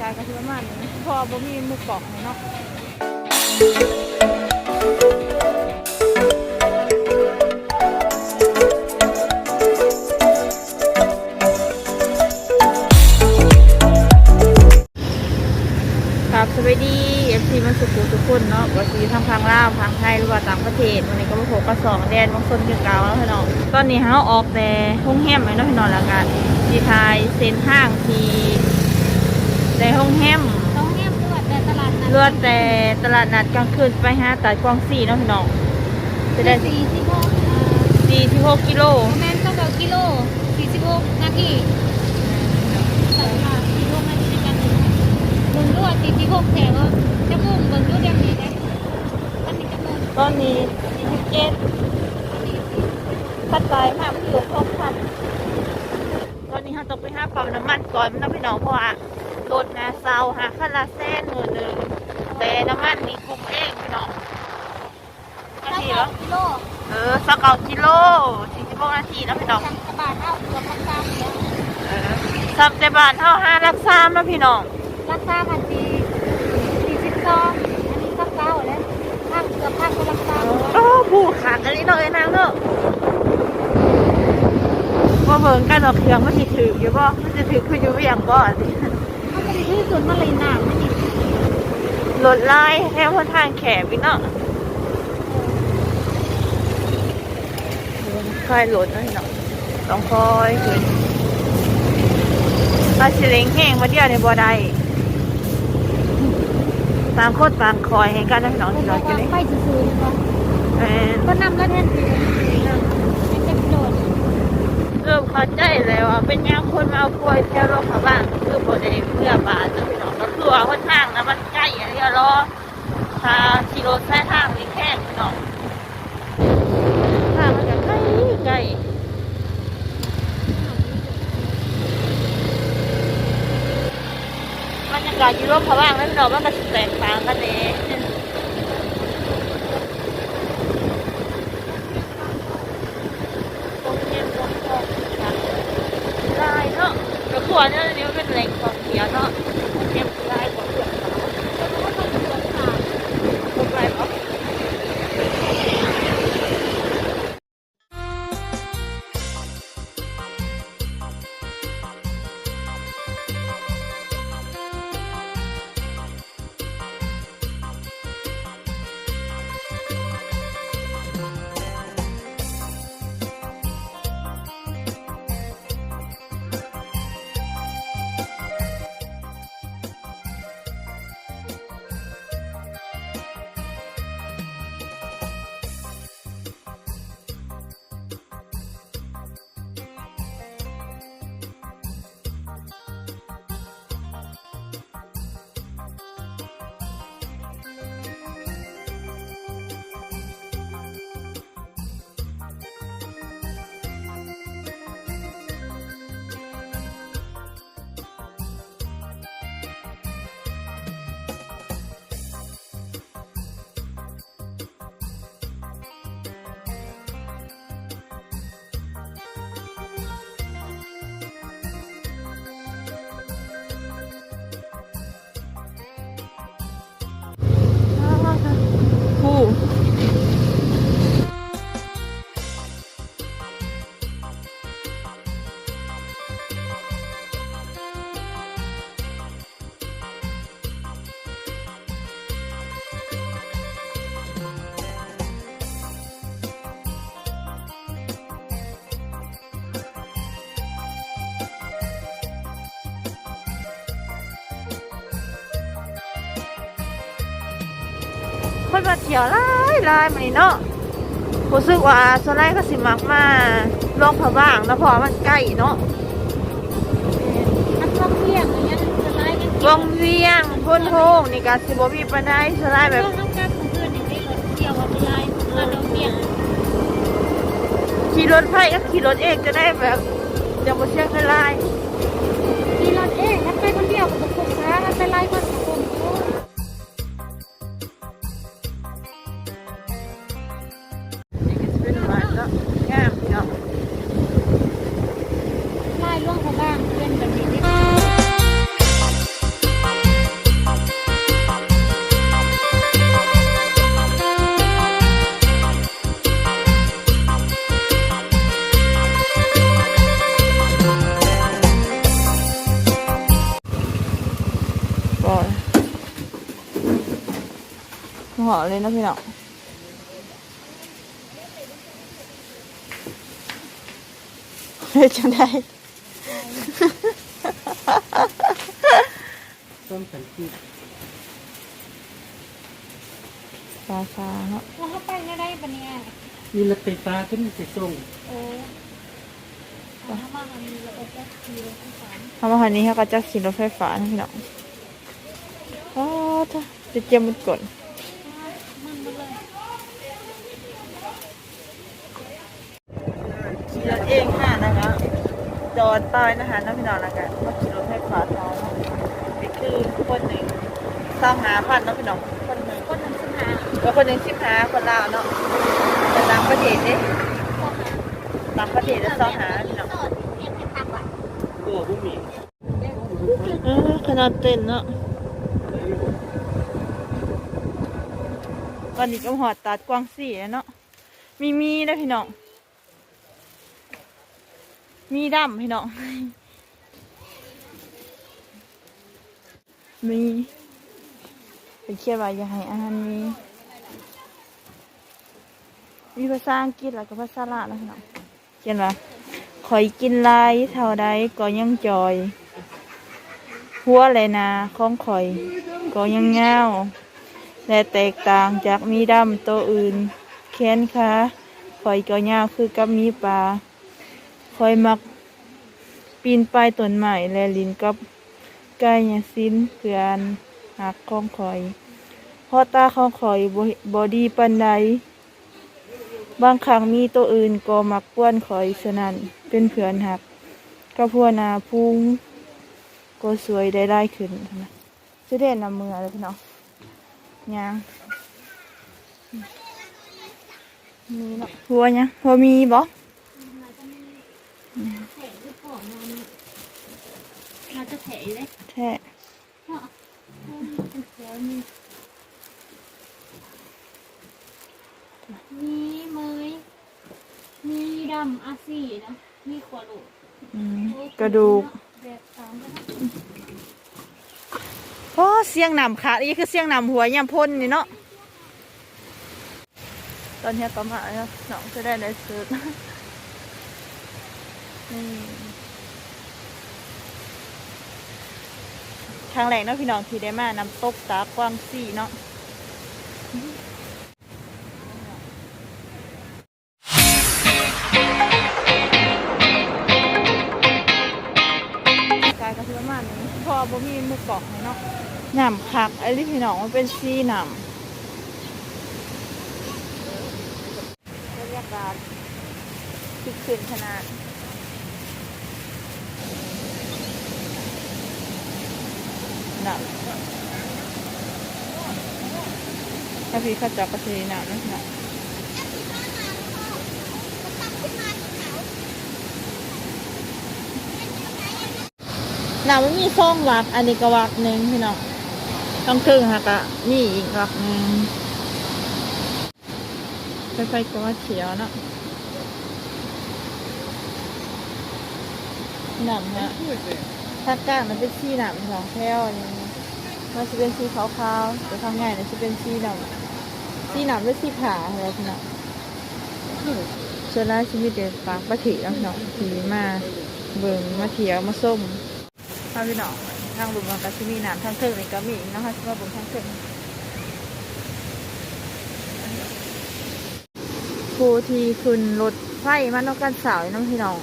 กายก็คือประมาณนี้พอบ่มีหมุกกล่องเนาะครับสวัสดีเอฟซีมันสุขุทุกคนเนาะว่าซีทางทางลาวทางไทยหรือว่าต่างประเทศวันนี้ก็มาพบกับสองแดนบางคนคือเก่าแล้วพี่น้องตอนนี้เฮาออกแต่ห้องแฮมไว้เนาะพี่น้องแล้วกันที่ไทยเส้นทางที ในห้องแฮมต้องแง้มเลือดแต่ตลาดนัดเลือดแต่ตลาดนัดกลางคืนไปหาตัดกวางสี่เนาะพี่น้องจะได้สี่สิบหกสี่สิบหกกิโลแมนต้องแบบกิโลสี่สิบหกนาทีตลาดสี่สิบหกนาทีในการเดินเบิ่งด้วยสี่สิบหกแถวจะมุ่งเบิ่งด้วยเดี๋ยวนี้นะอันนี้จะมุ่งตอนนี้สี่สิบเจ็ดพัดไปมากเกือบหกพันตอนนี้เราต้องไปหาปั๊มน้ำมันก่อนมันต้องพี่น้องเพราะว่า รถนาเซาหาคันละแสนหมื่นหนึ่งแต่น้ำมันมีคุมเองพี่น้องนาถ้าทีสอแล้งวกิโลเออสักเก้ากิโลสี่สิบหกนาทีนะพี่น้องจากกระบาดเอาเกือบพันสามเดียวเออสับแต่บ้านเท่าห้ารักษามาพี่น้องราคาพันสี่สี่สิบสองอันนี้ก็เก้าแล้วภาคเกือบภาคก็ราคาโอ้ผูกขาดกันนี่เนาะไอ้นางเนาะว่าเบิ่งกันดอกเครื่องมันสิถืออยู่บ่มันจะถือคืออยู่เวียงบ่เขา จุดมาเลยหนาไม่ดีรถไล่แค่คนทางแขบอีกเนาะค่อยรถนะพี่น้องต้องคอยขึ้นปลาสิเลงแห้งมาเดียวในบ่ได้ต่างคนต่างคอยให้กันนะพี่น้องที่เราอกจะว่าไปซื้อๆเนาะก็นำแล้วแทนที เริ่มเข้าใจแล้วว่าเป็นยังคนมาเอากล้วยแถวโลกเขาบ้างคือบ่ได้เพื่อบาทนะพี่น้องก็คือว่าคนทางนะมันใกล้อะไรก็รอถ้าขี่รถใช้ทางนี่แคบพี่น้องทางมันจะใกล้ใกล้บรรยากาศยู่โลกเขาบ้างแล้วพี่น้องมันก็แตกต่างกันเองตรงเนี้ยตรงตรงค่ะลายเนาะแล้วขวดเนี่ คนมาเที่ยวหลายหลายมานี่เนาะรู้สึกว่าโซนไลก็สิมักมาลองผาบ้างแล้วเพอมันใกล้เนาะนักท่องเที่ยวอย่างเงี้ยจะไล่กันวงเวียงพ้นโฮงนี่ก็สิบ่มีปานใดโซนไลแบบช่วงน้ำกันของเพื่อนอย่างนี้รถเที่ยวว่าไปไล่มาดอกเบี้ยขี่รถไฟก็ขี่รถเองจะได้แบบจะมาเชื่อกันไล่มีรถเองถ้าไปคนเดียวกับกลุ่มนะถ้าไปไล่คนกับกลุ่มนี่ เลยนะพี่น้องเฮ้ยจำได้ต้มสันติปลาปลาเนาะแล้วเขาไปไม่ได้ปะเนี่ยมีรถไฟฟ้าขึ้นไปส่งโอ้เอาเข้ามามันมีระบบแก๊สทีเลยที่สามทำอาหารนี้เขาก็จะขี่รถไฟฟ้านะพี่น้องอ๋อถ้าจะเจียมมันก่อนมันหมดเลย ขี่รถเองค่ะนะคะ จอดป้ายนะคะน้องพี่น้องนะคะมาขี่รถไฟฟ้าต่อเนาะนี่คือคนหนึ่งสร้างหาพันน้องพี่น้องคนหนึ่งคนหนึ่งสิบห้าแล้วคนหนึ่งสิบหาคนลาวเนาะแต่ต่างประเทศเนี่ยข้อหาต่างประเทศจะสองหาพี่น้องตัวผู้มีเออขนาดเต้นเนาะวันนี้ก็หอดตัดกวางสีแล้วเนาะมีมีนะพี่น้อง มีดำพี่น้อง มีเป็นเขียนว่าอย่าให้อาหารมี มีภาษาอังกฤษแล้วก็ภาษาลาวนะพี่น้อง เขียนว่าคอยกินลายเท่าใดก็ยังจอย หัวเลยนาข้องข่อย ก็ยังเงาและแตกต่างจากมีดำตัวอื่นแขนขาข่อยก็ยาวคือกับมีปลา ข่อยมักปีนป่ายต้นไม้และลินกับไก่ยาซินเพื่อนหักของข่อยพราะตาของข่อยบอดีปันใดบางครั้งมีตัวอื่นก็มักป้วนข่อยสนั่นเป็นเพื่อนหักก็พัวนาพุงก็สวยได้ได้ขึ้นนะจะเด่นนำมือเลยพี่น้องยางมีเนาะหัวยังหัวมีบ่ แผลที่ปอดมันน่าจะแผลเลยแท้เนาะเป็นแผลมีมีเมยมีดำอาซีนะมีขวาโหลกอืมกระดูกแบบสามก็ได้โอ้เสียงหนำขาดนี่คือเสียงหนำหัวยามพ่นนี่เนาะตอนนี้ก็มาแล้วน้องจะได้ในสุดนี่ ครั้งแรกเนาะพี่น้องที่ได้มานำตกตากว้างสี่เนาะกายก็คือประมาณนี้พอบ่มีหมุกกล่องให้เนาะหนำคักไอ้ลิพี่น้องมันเป็นซีหนำบรรยากาศคึกคืนขนาด นำถ้าพี่เข้าจับก็สีหนำนะหนำหนามันมีซองวัก อันนี้ก็วักหนึ่งพี่น้องต้องครึ่งค่ะกะมีอีกวักหนึ่งไปไปก็ว่าเขียวเนาะหนำฮะถ้ากลางมันเป็นสีหนำสองแถวนี่ มันจะเป็นสีขาวๆแต่ข้างในเนี่ยจะเป็นสีดำสีหนำเป็นสีผ่าอะไรพี่น้องส่วนแรกชีวิเด็กปากปะถิแล้วพี่น้องถีมาเบิ่งมาเถียวมาส้มทางพี่น้องทางลุมมันก็จะมีน้ำทางเทิงนี่ก็มีนะคะที่ว่าบนทางเทิงผู้ที่ขึ้นรถไฟมานอกกันสาวน้องพี่น้อง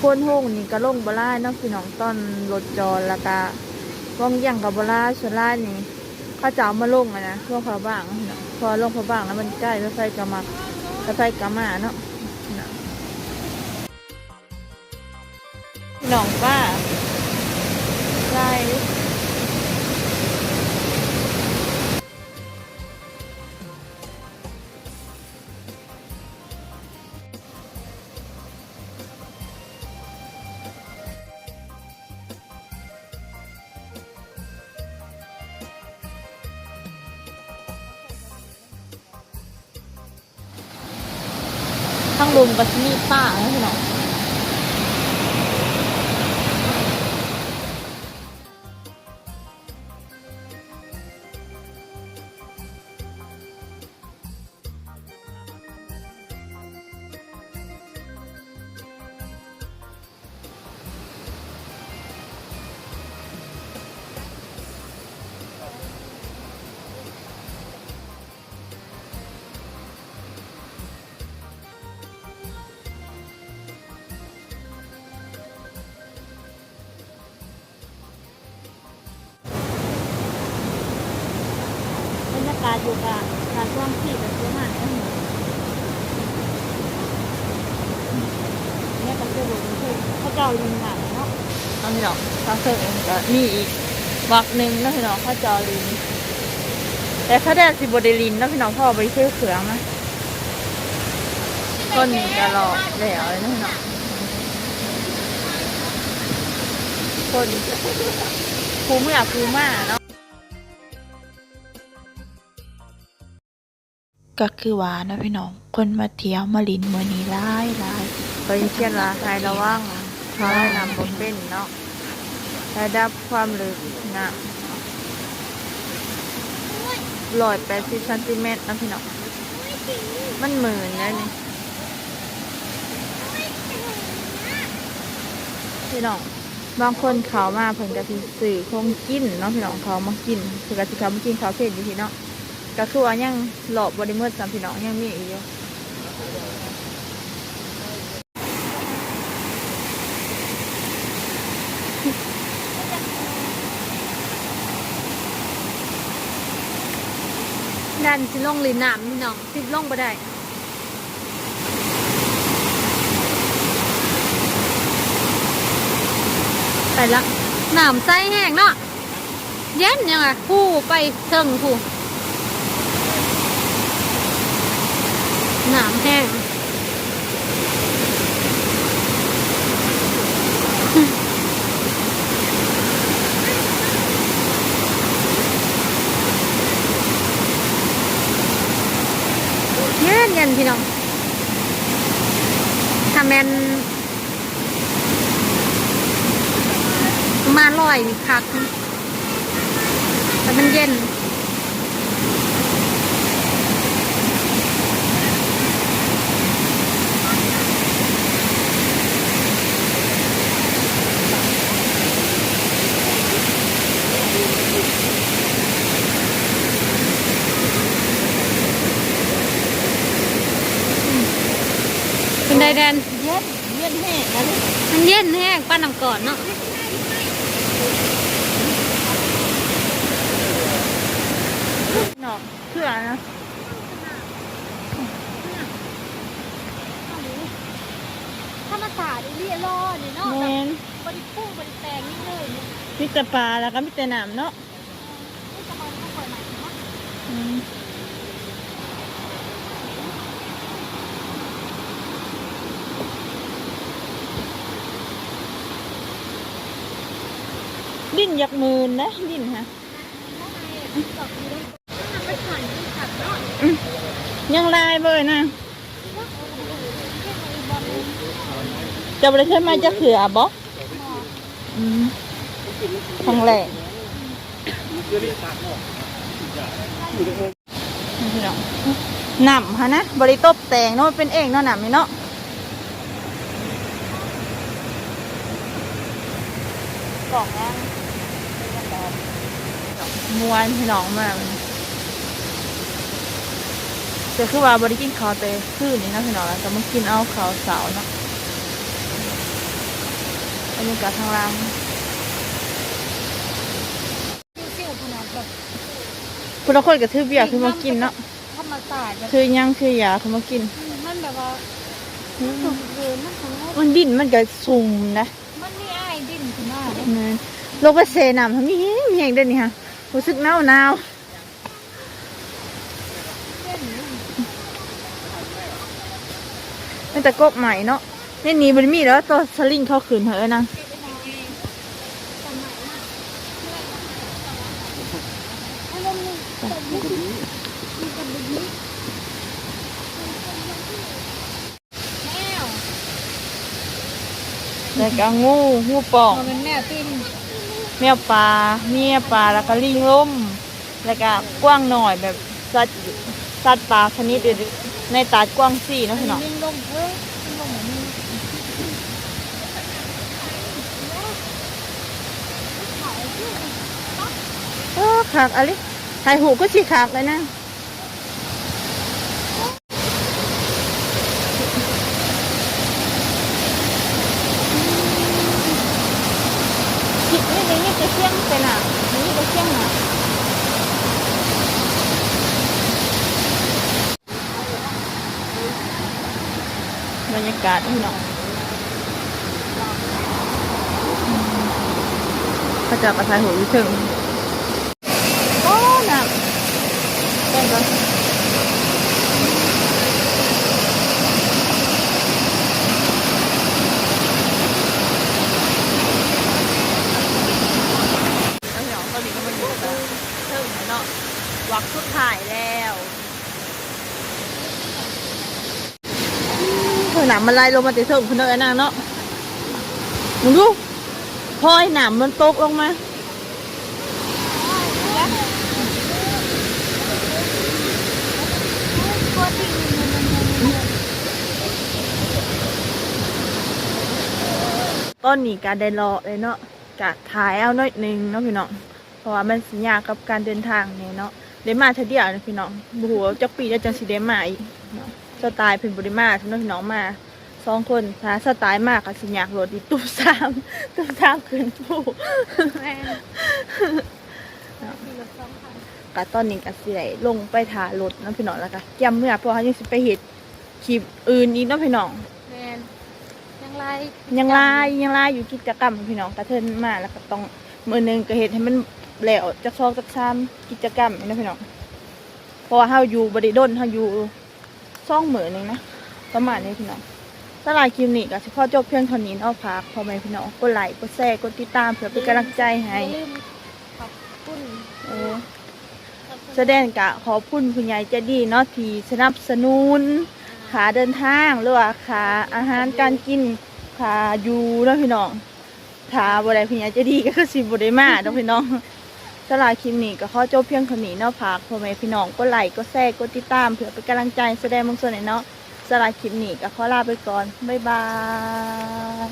คนโฮงนี่ก็ลงบลายน้องพี่น้องตอนรถจอแล้วก็ ว่องเยี่ยังกับบลาชนลานี่ข้าเจ้ามาลงอะนะพวกเขาบ้างพี่น้องพอลงเขาบ้างแล้วมันใกล้รถไฟกำมารถไฟกำมาเนาะหนองป้าใช่ ทั้งลุมกับที่นี่ป้านะพี่น้อง อยู่กับร้านกว้างที่กับตัวหานก็เหมือนเนี่ยก็จะบอกว่าคือเขาเจ้าลิงหนังเนาะน้องพี่น้องถ้าเพิ่งก็มีอีกวักหนึ่งน้องพี่น้องข้าจอลินแต่ถ้าได้สิบไดลินน้องพี่น้องพ่อไปซื้อเขืองนะต้นนี้ก็รอแล้วเลยน้องพี่น้องต้นภูมิอยากภูมาเนาะ ก็คือว่าเนาะพี่น้อง คนมาเที่ยวมาลินมื้อนี้หลายหลายไปเชียนลาไทยระว่างพายนำบนเป็นเนาะระดับความลึกนะร้อยแปดสิบเซนติเมตรนะพี่น้อง มันหมื่นเลยนี่พี่น้อง บางคนเขามาเพิ่นกะสิสื่อคงกินเนาะพี่น้องเขามากินคือกะสิเขามากินข้าวเผ็ดอยู่พี่เนาะ ก็คือว่ายังหลอบบริเมิดสามพี่น้องยังมีอีกอยู่ดันสิลงหรือนามพี่น้องสิลงบ่ได้ไปละหนามไส้แห้งเนาะเย็นยังไงผู้ไปเทิงผู้ หนามแห้งเย็นเย็นพี่น้องถ้าแมนมาณร้อยคักแต่มันเย็น เป็นไดแดน เย็นเย็นแห้งนะลูก มันเย็นแห้งป้าน้ำ ก่อนเนาะพี่น้องเพื่อนะถ้ามาสาดิเรียรอเนี่ยเนาะแมนบริพุ่งบริแตงนี่เลยเนี่ยมีแต่ปลาแล้วก็มีแต่น้ำเนาะ ดิ้นยากมืนนะดิ้นฮะไปผ่านค่ะยังลายเบยนะจะไปเคยมาจะเขือบ่อืมทางแหลกนี่เนาะหนำฮะนะบริโตบแตงเนาะเป็นเองเนาะหนำนี่เนาะกล่องย่าง มวนพี่น้องมากจะคือว่าบริกินข้าวแต่คืนนี้เนาะพี่น้องแล้วก็มากินเอาข้าวเสาเนาะบรรยากาศทางล่างซิ่วขนาดแบบพุทธคนกับทือเบียร์คือมากินเนาะธรรมศาสตร์แบบคือยังคือยาคือมากิน มันแบบว่ามันสูงเกินมันของเรามันดิ้นมันก็สุ่มนะ มันไม่อ้ายดิ้นขึ้นมาเลยแม่นลงไปเซน้ำทำมีแห้งมีแห้งเด่นนี่ฮะ รู้สึกหนาวหนาวเล่นนี่นี่แต่กบใหม่เนาะนี่นี่มันมีแล้วตัวสลิงเข้าขืนเหอะนะอารมณ์นี่แต่ไม่ดีมีกับดีแมวแล้วก็งูงูป่องมันเป็นแมวติ้น แมวปลาเมียปลาแล้วก็ลิงล่มแล้วก็กว้างหน่อยแบบสัตว์สัตว์ปลาชนิดอื่นในตาดกว้างสี่นะพี่น้องลิงลมเอ้ยลิงลมเหมือนมีเออขากอะไรถ่ายหูก็ฉีกขากเลยนะ บรรยากาศพี่น้องพระเจ้าประทานหัววิถึง วักสุดท้ายแล้วเธอหนามมันไล่ลงมาติดเถิงคนเดินางเนาะมึงดูพอยหนามมันตกลงมาต้นนี้การได้รอเลยเนาะกะถ่ายเอาหน่อยหนึงเนาะพี่น้องเพราะว่ามันสัญญากับการเดินทางเนี่ยเนาะ ได้มาเท่าเดียวนะพี่น้องบูหัวาจักปีแล้วจังสิได้มาอีกเนาะสไตล์เป็นบริมาทุกน้องพี่น้องมาสองคนถ้าสไตล์มากก็สิอยากรถอีตู้สามตู้สามขึ้นผู้แม่นกะตอนนี้ก็สิได้ลงไปถ่ารถเนาะพี่น้องแล้วก็เกี่ยมเมื่อเพราะว่ายังสิไปเฮ็ดคลิปอื่นอีกเนาะพี่น้องแม่นยังไรยังลายยังลายอยู่กิจกรรมพี่น้องกระเทินมาแล้วก็ต้องมือหนึงก็เฮ็ดให้มัน แล้วจักซอกจักซ้ำกิจกรรมนี่นะพี่น้องเพราะว่าเฮาอยู่บริดนเฮาอยู่ซ่องมือหนึงนะประมาณนี้พี่น้องสลายคลิปนี้ก็สิขอจบเพียงเท่านี้เนาะฝากพ่อแม่พี่น้องกดไลค์กดแชร์กดติดตามเพื่อเป็นกำลังใจให้อย่าลืมขอบคุณเออแสดงกะขอบคุณคุณยายเจดีเนาะที่สนับสนุนขาเดินทางหรือว่าขาอาหารการกินขาอยู่เนาะพี่น้องถ้าบ่ได้พี่ยาจะดีก็คือสิบ่ได้มาเนาะพี่น้อง สลายคลิปนี้ก็ขอจบเพียงเท่านี้เนาะพักพ่อแม่พี่น้องก็ไลค์ก็แชร์ก็ติดตามเพื่อเป็นกำลังใจแสดงบางส่วนเนาะสลายคลิปนี้ก็ขอลาไปก่อนบ๊ายบาย